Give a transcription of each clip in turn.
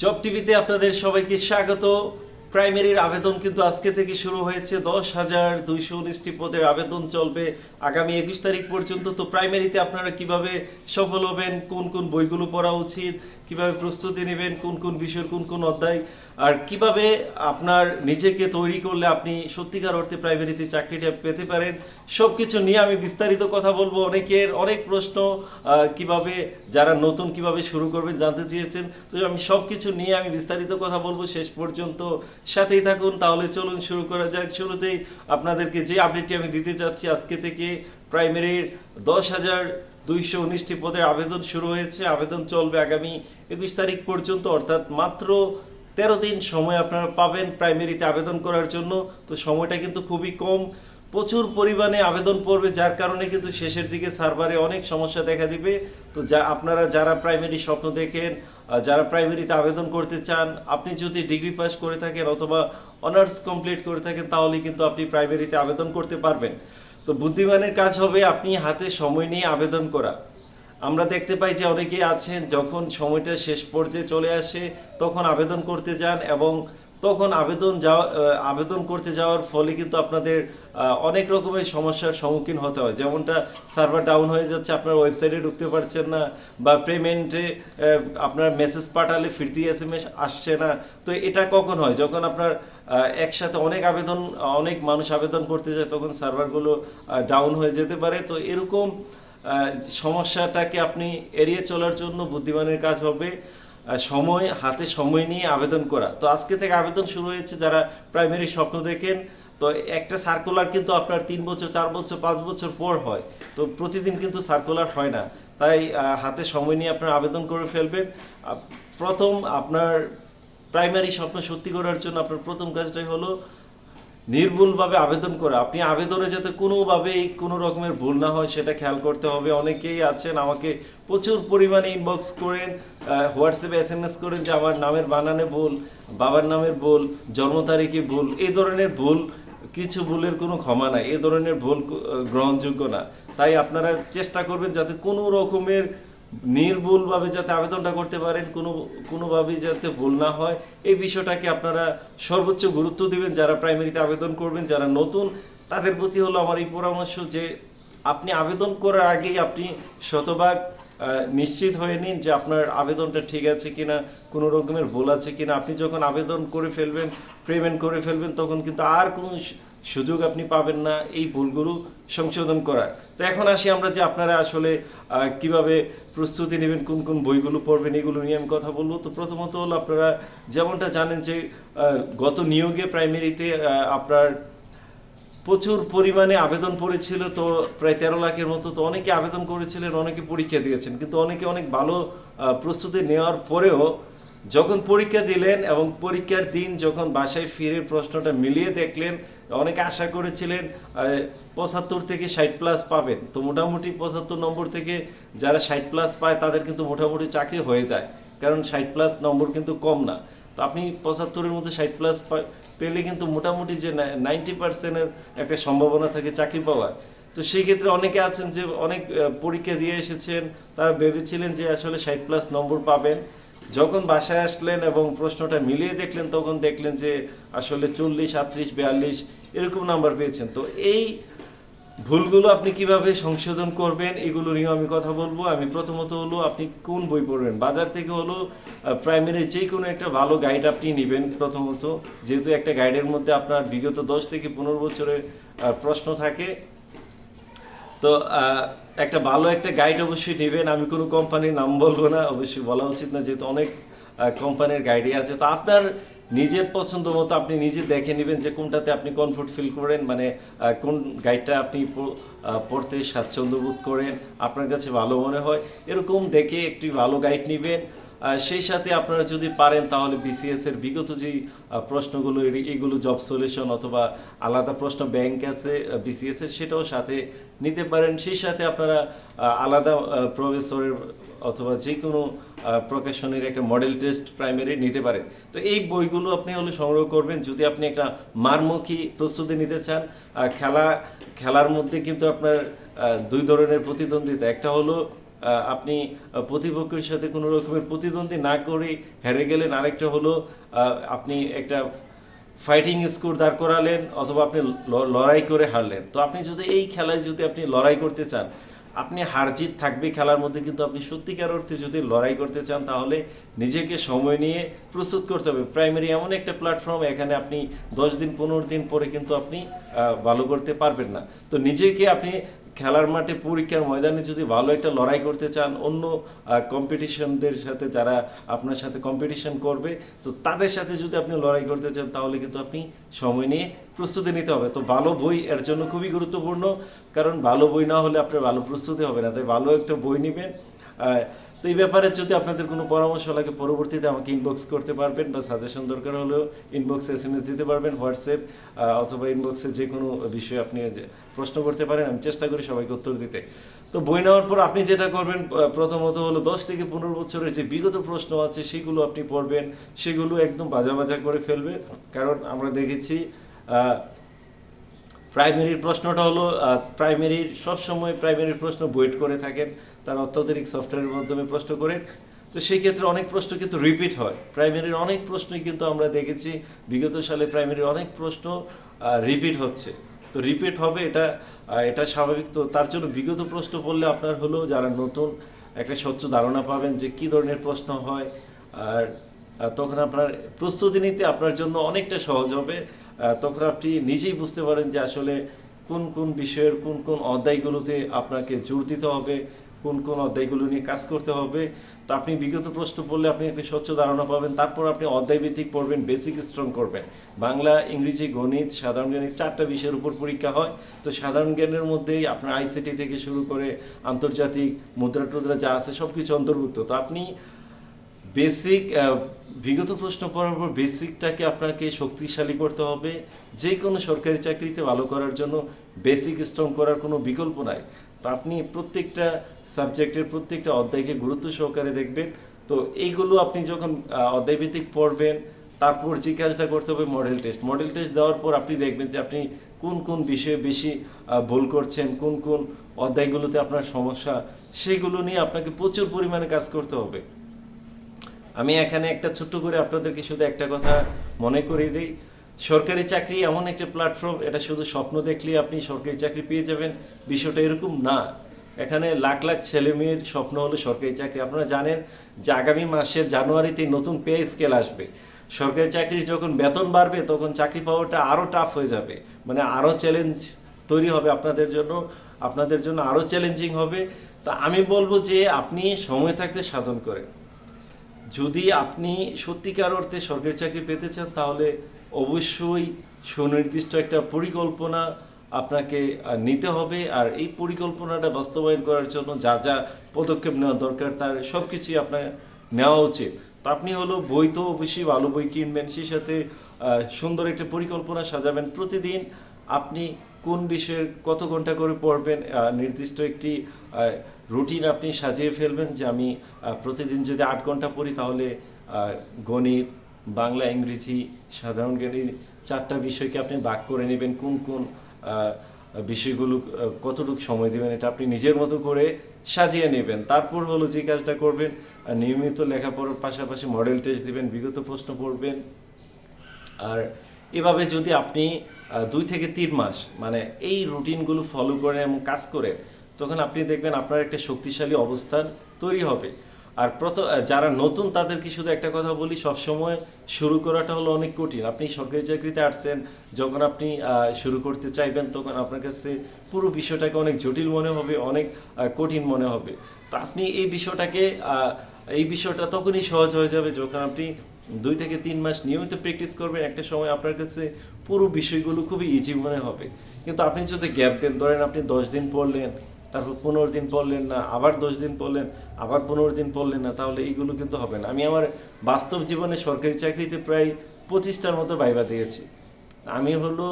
Job টিভিতে আপনাদের সবাইকে স্বাগত। প্রাইমারির আবেদন কিন্তু আজকে থেকে শুরু হয়েছে। দশ হাজার দুইশো উনিশটি পদের আবেদন চলবে আগামী একুশ তারিখ পর্যন্ত। তো প্রাইমারিতে আপনারা কীভাবে সফল হবেন? কোন কোন বইগুলো পড়া উচিত? কীভাবে প্রস্তুতি নেবেন, কোন কোন বিষয়ের কোন কোন অধ্যায়, আর কীভাবে আপনার নিজেকে তৈরি করলে আপনি সত্যিকার অর্থে প্রাইমারিতে চাকরিটা পেতে পারেন সব কিছু নিয়ে আমি বিস্তারিত কথা বলব। অনেকের অনেক প্রশ্ন কীভাবে যারা নতুন কীভাবে শুরু করবেন জানতে চেয়েছেন। তো আমি সব কিছু নিয়ে আমি বিস্তারিত কথা বলব শেষ পর্যন্ত। সাথেই থাকুন, তাহলে চলুন শুরু করা যাক। শুরুতেই আপনাদেরকে যে আপডেটটি আমি দিতে চাচ্ছি আজকে থেকে প্রাইমারির দশ হাজার দুইশো উনিশটি পদের আবেদন শুরু হয়েছে। আবেদন চলবে আগামী একুশ তারিখ পর্যন্ত, অর্থাৎ মাত্র তেরো দিন সময় আপনারা পাবেন প্রাইমারিতে আবেদন করার জন্য। তো সময়টা কিন্তু খুবই কম। প্রচুর পরিমাণে আবেদন পড়বে, যার কারণে কিন্তু শেষের দিকে সার্ভারে অনেক সমস্যা দেখা দিবে। তো যা, আপনারা যারা প্রাইমারি স্বপ্ন দেখেন যারা প্রাইমারিতে আবেদন করতে চান, আপনি যদি ডিগ্রি পাস করে থাকেন অথবা অনার্স কমপ্লিট করে থাকেন, তাহলে কিন্তু আপনি প্রাইমারিতে আবেদন করতে পারবেন। তো বুদ্ধিমানের কাজ হবে আপনি হাতে সময় নিয়ে আবেদন করা। আমরা দেখতে পাই যে অনেকেই আছেন, যখন সময়টা শেষ পর্যায়ে চলে আসে, তখন আবেদন করতে যান এবং তখন আবেদন যাওয়া আবেদন করতে যাওয়ার ফলে কিন্তু আপনাদের অনেক রকমের সমস্যার সম্মুখীন হতে হয়। যেমনটা সার্ভার ডাউন হয়ে যাচ্ছে, আপনার ওয়েবসাইটে ঢুকতে পারছেন না, বা পেমেন্টে আপনার মেসেজ পাঠালে ফিরতি এস এম এস আসছে না। তো এটা কখন হয়? যখন আপনার একসাথে অনেক আবেদন, অনেক মানুষ আবেদন করতে যায়, তখন সার্ভারগুলো ডাউন হয়ে যেতে পারে। তো এরকম সমস্যাটাকে আপনি এড়িয়ে চলার জন্য বুদ্ধিমানের কাজ হবে। সময়, হাতে সময় নিয়ে আবেদন করা। তো আজকে থেকে আবেদন শুরু হয়েছে যারা প্রাইমারি স্বপ্ন দেখেন, তো একটা সার্কুলার কিন্তু আপনার তিন বছর, চার বছর, পাঁচ বছর পর হয়। তো প্রতিদিন কিন্তু সার্কুলার হয় না। তাই হাতে সময় নিয়ে আপনার আবেদন করে ফেলবেন। প্রথম আপনার প্রাইমারি স্বপ্ন সত্যি করার জন্য আপনার প্রথম কাজটাই হলো নির্ভুলভাবে আবেদন করা। আপনি আবেদনে যাতে কোনোভাবেই কোনো রকমের ভুল না হয়, সেটা খেয়াল করতে হবে। অনেকেই আছেন, আমাকে প্রচুর পরিমাণে ইনবক্স করেন হোয়াটসঅ্যাপে এস এম এস করেন যে আমার নামের বানানে ভুল, বাবার নামের ভুল, জন্ম তারিখে ভুল এই ধরনের ভুল, কিছু ভুলের কোনো ক্ষমা নাই, এ ধরনের ভুল গ্রহণযোগ্য না। তাই আপনারা চেষ্টা করবেন যাতে কোনো রকমের নির্ভুলভাবে যাতে আবেদনটা করতে পারেন, কোনো, কোনোভাবেই যাতে ভুল না হয়, এই বিষয়টাকে আপনারা সর্বোচ্চ গুরুত্ব দিবেন। যারা প্রাইমারিতে আবেদন করবেন, যারা নতুন, তাদের প্রতি হলো আমার এই পরামর্শ যে আপনি আবেদন করার আগেই আপনি শতভাগ নিশ্চিত হয়ে নিন যে আপনার আবেদনটা ঠিক আছে কি না কোনো রকমের ভুল আছে কি না আপনি যখন আবেদন করে ফেলবেন পেমেন্ট করে ফেলবেন, তখন কিন্তু আর কোনো সুযোগ আপনি পাবেন না, এই ভুলগুলো সংশোধন করার। তো এখন আসি আমরা যে আপনারা আসলে কীভাবে প্রস্তুতি নেবেন, কোন কোন বইগুলো পড়বেন, এগুলো নিয়ে আমি কথা বলব। তো প্রথমত হলো আপনারা যেমনটা জানেন যে গত নিয়োগে প্রাইমারিতে আপনার প্রচুর পরিমাণে আবেদন পড়েছিল, তো প্রায় তেরো লাখের মতো, তো অনেকে আবেদন করেছিলেন, অনেকে পরীক্ষা দিয়েছেন। কিন্তু অনেকে অনেক ভালো প্রস্তুতি নেওয়ার পরেও যখন পরীক্ষা দিলেন এবং পরীক্ষার দিন যখন বাসায় ফিরে প্রশ্নটা মিলিয়ে দেখলেন অনেকে আশা করেছিলেন পঁচাত্তর থেকে ষাট প্লাস পাবেন। তো মোটামুটি পঁচাত্তর নম্বর থেকে যারা ষাট প্লাস পায়, তাদের কিন্তু মোটামুটি চাকরি হয়ে যায়। কারণ ষাট প্লাস নম্বর কিন্তু কম না। তো আপনি পঁচাত্তরের মধ্যে ষাট প্লাস পেলে কিন্তু মোটামুটি যে নাইনটি পার্সেন্টের একটা সম্ভাবনা থাকে চাকরি পাওয়ার। তো সেই ক্ষেত্রে অনেকে আছেন যে অনেক পরীক্ষা দিয়ে এসেছেন, তারা ভেবেছিলেন যে আসলে ষাট প্লাস নম্বর পাবেন। যখন বাসায় আসলেন এবং প্রশ্নটা মিলিয়ে দেখলেন, তখন দেখলেন যে আসলে চল্লিশ, আটত্রিশ, বিয়াল্লিশ এরকম নাম্বার পেয়েছেন। তো এই ভুলগুলো আপনি কীভাবে সংশোধন করবেন, এগুলো নিয়েও আমি কথা বলব। আমি প্রথমত হলো, আপনি কোন বই পড়বেন? বাজার থেকে হলো প্রাইমারির যে কোনো একটা ভালো গাইড আপনি নেবেন প্রথমত। যেহেতু একটা গাইডের মধ্যে আপনার বিগত দশ থেকে পনেরো বছরের প্রশ্ন থাকে তো একটা ভালো একটা গাইড অবশ্যই নেবেন। আমি কোনো কোম্পানির নাম বলব না, অবশ্যই বলা উচিত না, যেহেতু অনেক কোম্পানির গাইডই আছে। তো আপনার নিজের পছন্দ মতো আপনি নিজে দেখে নেবেন যে কোনটাতে আপনি কমফোর্ট ফিল করেন মানে কোন গাইডটা আপনি পড়তে স্বাচ্ছন্দ্য বোধ করেন, আপনার কাছে ভালো মনে হয়। এরকম দেখে একটি ভালো গাইড নেবেন। সেই সাথে আপনারা যদি পারেন তাহলে বিসিএস এর বিগত যেই প্রশ্নগুলো এগুলো জব সলিউশন অথবা আলাদা প্রশ্ন ব্যাংক আছে বিসিএস এর, সেটাও সাথে নিতে পারেন। সেই সাথে আপনারা আলাদা প্রফেসরের অথবা যে কোনো প্রকাশনের একটা মডেল টেস্ট প্রাইমারি নিতে পারেন। তো এই বইগুলো আপনি হলে সংগ্রহ করবেন। যদি আপনি একটা মারমুখী প্রস্তুতি নিতে চান খেলা, খেলার মধ্যে কিন্তু আপনার দুই ধরনের প্রতিদ্বন্দ্বিতা। একটা হলো আপনি প্রতিপক্ষের সাথে কোনো রকমের প্রতিদ্বন্দ্বী না করে হেরে গেলেন। আরেকটা হলো আপনি একটা ফাইটিং স্কোর দাঁড় করালেন অথবা আপনি লড়াই করে হারলেন। তো আপনি যদি এই খেলায় যদি আপনি লড়াই করতে চান, আপনি হার জিত থাকবে খেলার মধ্যে, কিন্তু আপনি সত্যিকার অর্থে যদি লড়াই করতে চান, তাহলে নিজেকে সময় নিয়ে প্রস্তুত করতে হবে। প্রাইমারি এমন একটা প্ল্যাটফর্ম এখানে আপনি দশ দিন, পনেরো দিন পরে কিন্তু আপনি ভালো করতে পারবেন না। তো নিজেকে আপনি খেলার মাঠে পরীক্ষার ময়দানে যদি ভালো একটা লড়াই করতে চান, অন্য কম্পিটিশনদের সাথে যারা আপনার সাথে কম্পিটিশন করবে, তো তাদের সাথে যদি আপনি লড়াই করতে চান, তাহলে কিন্তু আপনি সময় নিয়ে প্রস্তুতি নিতে হবে। তো ভালো বই এর জন্য খুবই গুরুত্বপূর্ণ, কারণ ভালো বই না হলে আপনার ভালো প্রস্তুতি হবে না। তাই ভালো একটা বই নেবেন। তো এই ব্যাপারে যদি আপনাদের কোনো পরামর্শ লাগে, পরবর্তীতে আমাকে ইনবক্স করতে পারবেন বা সাজেশন দরকার হলেও ইনবক্সে এস এম এস দিতে পারবেন হোয়াটসঅ্যাপ অথবা ইনবক্সে যে কোনো বিষয়ে আপনি প্রশ্ন করতে পারেন, আমি চেষ্টা করি সবাইকে উত্তর দিতে। তো বই নেওয়ার পর আপনি যেটা করবেন প্রথমত হলো দশ থেকে পনেরো বছরের যে বিগত প্রশ্ন আছে, সেগুলো আপনি পড়বেন, সেগুলো একদম বাজা বাজা করে ফেলবেন কারণ আমরা দেখেছি প্রাইমারির প্রশ্নটা হলো প্রাইমারির সবসময় প্রাইমারির প্রশ্ন বইট করে থাকেন। তার অত্যাধুনিক সফটওয়্যারের মাধ্যমে প্রশ্ন করেন তো সেই ক্ষেত্রে অনেক প্রশ্ন কিন্তু রিপিট হয়। প্রাইমারির অনেক প্রশ্নই কিন্তু আমরা দেখেছি, বিগত সালে প্রাইমারির অনেক প্রশ্ন রিপিট হচ্ছে। তো রিপিট হবে এটা এটা স্বাভাবিক। তো তার জন্য বিগত প্রশ্ন পড়লে আপনার হলো যারা নতুন একটা স্বচ্ছ ধারণা পাবেন যে কী ধরনের প্রশ্ন হয়, আর তখন আপনার প্রস্তুতি নিতে আপনার জন্য অনেকটা সহজ হবে। তখন আপনি নিজেই বুঝতে পারেন যে আসলে কোন কোন বিষয়ের কোন কোন অধ্যায়গুলোতে আপনাকে জোর দিতে হবে। কোন কোন অধ্যায়গুলো নিয়ে কাজ করতে হবে। তো আপনি বিগত প্রশ্ন পড়লে আপনি একটি স্বচ্ছ ধারণা পাবেন। তারপর আপনি অধ্যায় ভিত্তিক পড়বেন বেসিক স্ট্রং করবেন। বাংলা, ইংরেজি, গণিত, সাধারণ জ্ঞানের চারটা বিষয়ের উপর পরীক্ষা হয়। তো সাধারণ জ্ঞানের মধ্যেই আপনার আইসিটি থেকে শুরু করে আন্তর্জাতিক মুদ্রা টুদ্রা যা আছে সব কিছু অন্তর্ভুক্ত। তো আপনি বেসিক বিগত প্রশ্ন পড়ার পর বেসিকটাকে আপনাকে শক্তিশালী করতে হবে। যে কোনো সরকারি চাকরিতে ভালো করার জন্য বেসিক স্ট্রং করার কোনো বিকল্প নাই। তো আপনি প্রত্যেকটা সাবজেক্টের প্রত্যেকটা অধ্যায়কে গুরুত্ব সহকারে দেখবেন। তো এইগুলো আপনি যখন অধ্যায়ভিত্তিক পড়বেন, তারপর কাজটা করতে হবে মডেল টেস্ট মডেল টেস্ট দেওয়ার পর আপনি দেখবেন যে আপনি কোন কোন বিষয়ে বেশি ভুল করছেন, কোন কোন অধ্যায়গুলোতে আপনার সমস্যা, সেগুলো নিয়ে আপনাকে প্রচুর পরিমাণে কাজ করতে হবে। আমি এখানে একটা ছোট্ট করে আপনাদেরকে শুধু একটা কথা মনে করিয়ে দিই। সরকারি চাকরি এমন একটা প্ল্যাটফর্ম এটা শুধু স্বপ্ন দেখলে আপনি সরকারি চাকরি পেয়ে যাবেন, বিষয়টা এরকম না। এখানে লাখ লাখ ছেলে মেয়ের স্বপ্ন হলো সরকারি চাকরি। আপনারা জানেন যে আগামী মাসের জানুয়ারিতে নতুন পে স্কেল আসবে। সরকারি চাকরির যখন বেতন বাড়বে, তখন চাকরি পাওয়াটা আরও টাফ হয়ে যাবে। মানে আরও চ্যালেঞ্জ তৈরি হবে আপনাদের জন্য আপনাদের জন্য আরও চ্যালেঞ্জিং হবে। তা আমি বলব যে আপনি সময় থাকতে সাধন করেন। যদি আপনি সত্যিকার অর্থে সরকারি চাকরি পেতে চান, তাহলে অবশ্যই সুনির্দিষ্ট একটা পরিকল্পনা আপনাকে নিতে হবে। আর এই পরিকল্পনাটা বাস্তবায়ন করার জন্য যা যা পদক্ষেপ নেওয়া দরকার, তার সব কিছুই আপনার নেওয়া উচিত। তো আপনি হলো বই তো অবশ্যই ভালো বই কিনবেন, সেই সাথে সুন্দর একটা পরিকল্পনা সাজাবেন প্রতিদিন। আপনি কোন বিষয়ের কত ঘণ্টা করে পড়বেন নির্দিষ্ট একটি রুটিন আপনি সাজিয়ে ফেলবেন যে আমি প্রতিদিন যদি আট ঘণ্টা পড়ি তাহলে গণিত, বাংলা, ইংরেজি, সাধারণ জ্ঞানী চারটা বিষয়কে আপনি ভাগ করে নেবেন, কোন কোন বিষয়গুলো কতটুকু সময় দেবেন এটা আপনি নিজের মতো করে সাজিয়ে নেবেন। তারপর হলো যে কাজটা করবেন নিয়মিত লেখাপড়ার পাশাপাশি মডেল টেস্ট দিবেন, বিগত প্রশ্ন পড়বেন, আর এভাবে যদি আপনি দুই থেকে তিন মাস মানে এই রুটিনগুলো ফলো করেন এবং কাজ করেন তখন আপনি দেখবেন আপনার একটা শক্তিশালী অবস্থান তৈরি হবে। আর প্রথম যারা নতুন তাদেরকে শুধু একটা কথা বলি, সবসময় শুরু করাটা হলো অনেক কঠিন। আপনি সরকারি চাকরিতে আসছেন, যখন আপনি শুরু করতে চাইবেন, তখন আপনার কাছে পুরো বিষয়টাকে অনেক জটিল মনে হবে, অনেক কঠিন মনে হবে। তা আপনি এই বিষয়টাকে এই বিষয়টা তখনই সহজ হয়ে যাবে যখন আপনি দুই থেকে তিন মাস নিয়মিত প্র্যাকটিস করবেন, একটা সময় আপনার কাছে পুরো বিষয়গুলো খুবই ইজি মনে হবে। কিন্তু আপনি যদি গ্যাপ দেন, ধরেন আপনি দশ দিন পড়লেন, তারপর পনেরো দিন পড়লেন না, আবার দশ দিন পড়লেন, আবার পনেরো দিন পড়লেন না, তাহলে এইগুলো কিন্তু হবে না। আমি আমার বাস্তব জীবনে সরকারি চাকরিতে প্রায় পঁচিশটার মতো বাইবা দিয়েছি। আমি হলো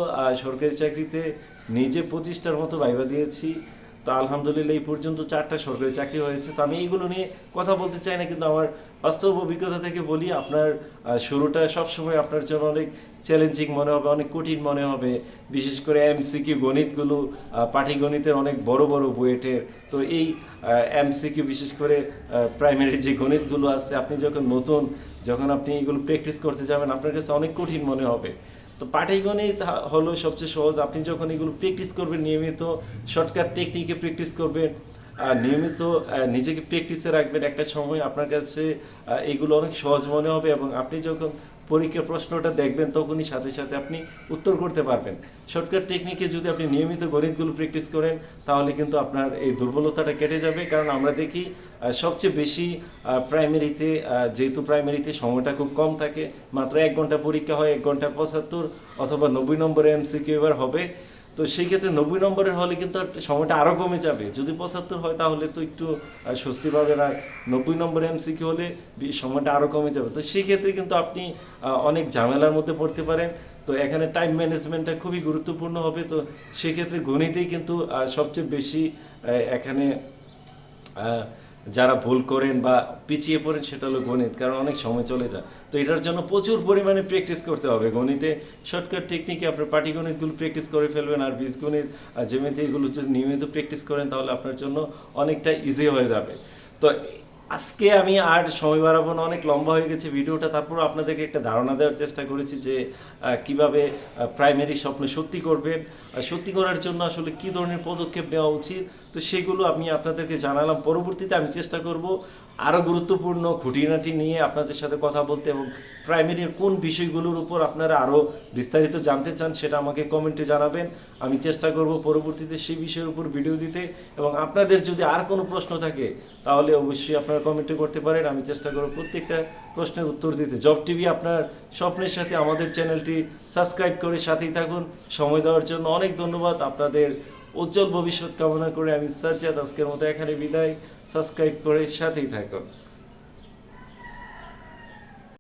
সরকারি চাকরিতে নিজে পঁচিশটার মতো বাইবা দিয়েছি। তো আলহামদুলিল্লাহ এই পর্যন্ত চারটা সরকারি চাকরি হয়েছে। তো আমি এইগুলো নিয়ে কথা বলতে চাই না, কিন্তু আমার বাস্তব অভিজ্ঞতা থেকে বলি আপনার শুরুটা সবসময় আপনার জন্য অনেক চ্যালেঞ্জিং মনে হবে অনেক কঠিন মনে হবে। বিশেষ করে এমসিকিউ গণিতগুলো আহ, পাটিগণিতের অনেক বড় বড় বুয়েটের। তো এই এমসিকিউ বিশেষ করে প্রাইমারি যে গণিতগুলো আছে আপনি যখন নতুন যখন আপনি এগুলো প্র্যাকটিস করতে যাবেন আপনার কাছে অনেক কঠিন মনে হবে। তো পাটিগণিত হলো সবচেয়ে সহজ। আপনি যখন এগুলো প্র্যাকটিস করবেন নিয়মিত শর্টকাট টেকনিকে প্র্যাকটিস করবেন নিয়মিত নিজেকে প্র্যাকটিসে রাখবেন একটা সময় আপনার কাছে এগুলো অনেক সহজ মনে হবে এবং আপনি যখন পরীক্ষার প্রশ্নটা দেখবেন তখনই সাথে সাথে আপনি উত্তর করতে পারবেন। শর্টকাট টেকনিকে যদি আপনি নিয়মিত গণিতগুলো প্র্যাকটিস করেন, তাহলে কিন্তু আপনার এই দুর্বলতাটা কেটে যাবে। কারণ আমরা দেখি সবচেয়ে বেশি প্রাইমারিতে যেহেতু প্রাইমারিতে সময়টা খুব কম থাকে, মাত্র এক ঘণ্টা পরীক্ষা হয়, এক ঘণ্টা পঁচাত্তর অথবা নব্বই নম্বরে এমসিকিউ এবার হবে। তো সেই ক্ষেত্রে নব্বই নম্বরের হলে কিন্তু সময়টা আরও কমে যাবে। যদি পঁচাত্তর হয় তাহলে তো একটু স্বস্তি পাবেন। আর নব্বই নম্বরে এমসিকিউ হলে সময়টা আরও কমে যাবে। তো সেই ক্ষেত্রে কিন্তু আপনি অনেক ঝামেলার মধ্যে পড়তে পারেন। তো এখানে টাইম ম্যানেজমেন্টটা খুবই গুরুত্বপূর্ণ হবে। তো সেক্ষেত্রে গণিতেই কিন্তু সবচেয়ে বেশি এখানে যারা ভুল করেন বা পিছিয়ে পড়েন সেটা হলো গণিত, কারণ অনেক সময় চলে যায়। তো এটার জন্য প্রচুর পরিমাণে প্র্যাকটিস করতে হবে। গণিতে শর্টকাট টেকনিকে আপনার পাটিগণিতগুলো প্র্যাকটিস করে ফেলবেন আর বীজগণিত আর জেমেতে এগুলো যদি নিয়মিত প্র্যাকটিস করেন তাহলে আপনার জন্য অনেকটা ইজি হয়ে যাবে। তো আজকে আমি আর সময় বাড়াবো না, অনেক লম্বা হয়ে গেছে ভিডিওটা তারপর আপনাদেরকে একটা ধারণা দেওয়ার চেষ্টা করেছি যে কীভাবে প্রাইমারি স্বপ্ন সত্যি করবেন সত্যি করার জন্য আসলে কি ধরনের পদক্ষেপ নেওয়া উচিত, তো সেগুলো আমি আপনাদেরকে জানালাম। পরবর্তীতে আমি চেষ্টা করব আরও গুরুত্বপূর্ণ খুঁটিনাটি নিয়ে আপনাদের সাথে কথা বলতে এবং প্রাইমারির কোন বিষয়গুলোর উপর আপনারা আরও বিস্তারিত জানতে চান সেটা আমাকে কমেন্টে জানাবেন। আমি চেষ্টা করব পরবর্তীতে সেই বিষয়ের উপর ভিডিও দিতে এবং আপনাদের যদি আর কোনো প্রশ্ন থাকে, তাহলে অবশ্যই আপনারা কমেন্টে করতে পারেন। আমি চেষ্টা করব প্রত্যেকটা প্রশ্নের উত্তর দিতে। জব টিভি আপনার স্বপ্নের সাথে আমাদের চ্যানেলটি সাবস্ক্রাইব করে সাথেই থাকুন। সময় দেওয়ার জন্য অনেক ধন্যবাদ। আপনাদের উজ্জ্বল ভবিষ্যৎ কামনা করে আমি সাজ্জাদ আজকের মতো এখানে বিদায়। সাবস্ক্রাইব করে সাথেই থাকুন।